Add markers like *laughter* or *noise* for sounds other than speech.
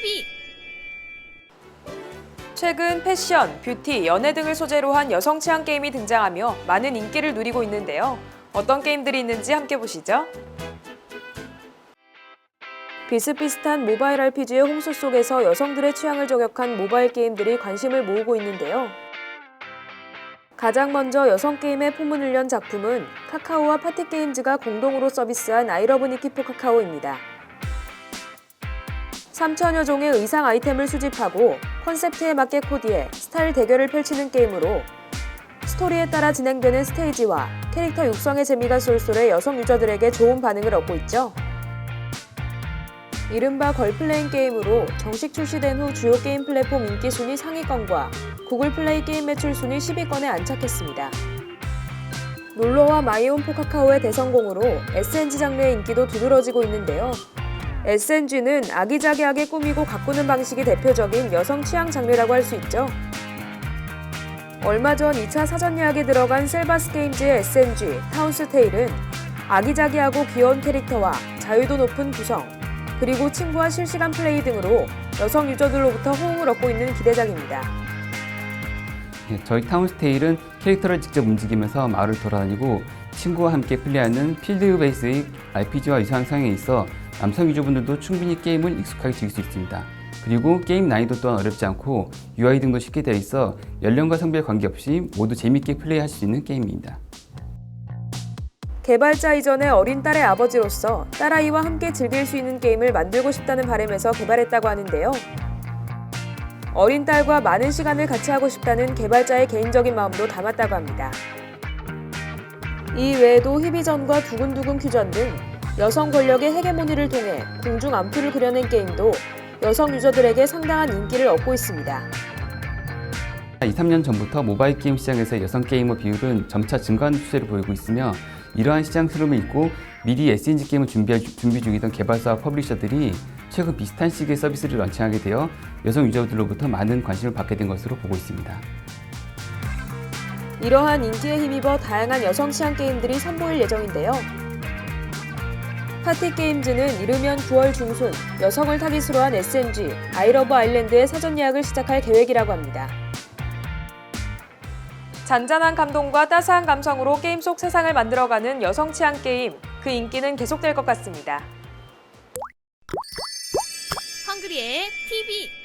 TV 최근 패션, 뷰티, 연애 등을 소재로 한 여성 취향 게임이 등장하며 많은 인기를 누리고 있는데요. 어떤 게임들이 있는지 함께 보시죠. 비슷비슷한 모바일 RPG의 홍수 속에서 여성들의 취향을 저격한 모바일 게임들이 관심을 모으고 있는데요. 가장 먼저 여성 게임의 포문을 연 작품은 카카오와 파티게임즈가 공동으로 서비스한 아이러브 니키포 카카오입니다. 3천여 종의 의상 아이템을 수집하고 컨셉트에 맞게 코디해 스타일 대결을 펼치는 게임으로 스토리에 따라 진행되는 스테이지와 캐릭터 육성의 재미가 쏠쏠해 여성 유저들에게 좋은 반응을 얻고 있죠. 이른바 걸플레잉 게임으로 정식 출시된 후 주요 게임 플랫폼 인기 순위 상위권과 구글 플레이 게임 매출 순위 10위권에 안착했습니다. 롤러와 마이온 포카카오의 대성공으로 SNG 장르의 인기도 두드러지고 있는데요. SNG는 아기자기하게 꾸미고 가꾸는 방식이 대표적인 여성 취향 장르라고 할 수 있죠. 얼마 전 2차 사전 예약에 들어간 셀바스 게임즈의 SNG 타운스 테일은 아기자기하고 귀여운 캐릭터와 자유도 높은 구성, 그리고 친구와 실시간 플레이 등으로 여성 유저들로부터 호응을 얻고 있는 기대작입니다. 예, *laughs* 저희 타운스테일은 캐릭터를 직접 움직이면서 마을을 돌아다니고 친구와 함께 플레이하는 필드 베이스의 RPG와 유사한 성향에 있어 남성 유저분들도 충분히 게임을 익숙하게 즐길 수 있습니다. 그리고 게임 난이도 또한 어렵지 않고 UI 등도 쉽게 되어 있어 연령과 성별 관계없이 모두 재밌게 플레이할 수 있는 게임입니다. 개발자 이전에 어린 딸의 아버지로서 딸아이와 함께 즐길 수 있는 게임을 만들고 싶다는 바람에서 개발했다고 하는데요. 어린 딸과 많은 시간을 같이 하고 싶다는 개발자의 개인적인 마음도 담았다고 합니다. 이 외에도 희비전과 두근두근 퓨전 등 여성 권력의 헤게모니를 통해 공중 암투를 그려낸 게임도 여성 유저들에게 상당한 인기를 얻고 있습니다. 2, 3년 전부터 모바일 게임 시장에서 여성 게이머 비율은 점차 증가하는 추세를 보이고 있으며 이러한 시장 흐름을 잇고 미리 SNG 게임을 준비할, 준비 중이던 개발사와 퍼블리셔들이 최근 비슷한 시기에 서비스를 런칭하게 되어 여성 유저들로부터 많은 관심을 받게 된 것으로 보고 있습니다. 이러한 인기에 힘입어 다양한 여성 취향 게임들이 선보일 예정인데요. 파티 게임즈는 이르면 9월 중순 여성을 타깃으로 한 SNG 아이러브 아일랜드의 사전 예약을 시작할 계획이라고 합니다. 잔잔한 감동과 따스한 감성으로 게임 속 세상을 만들어가는 여성 취향 게임, 그 인기는 계속될 것 같습니다. 헝그리의 TV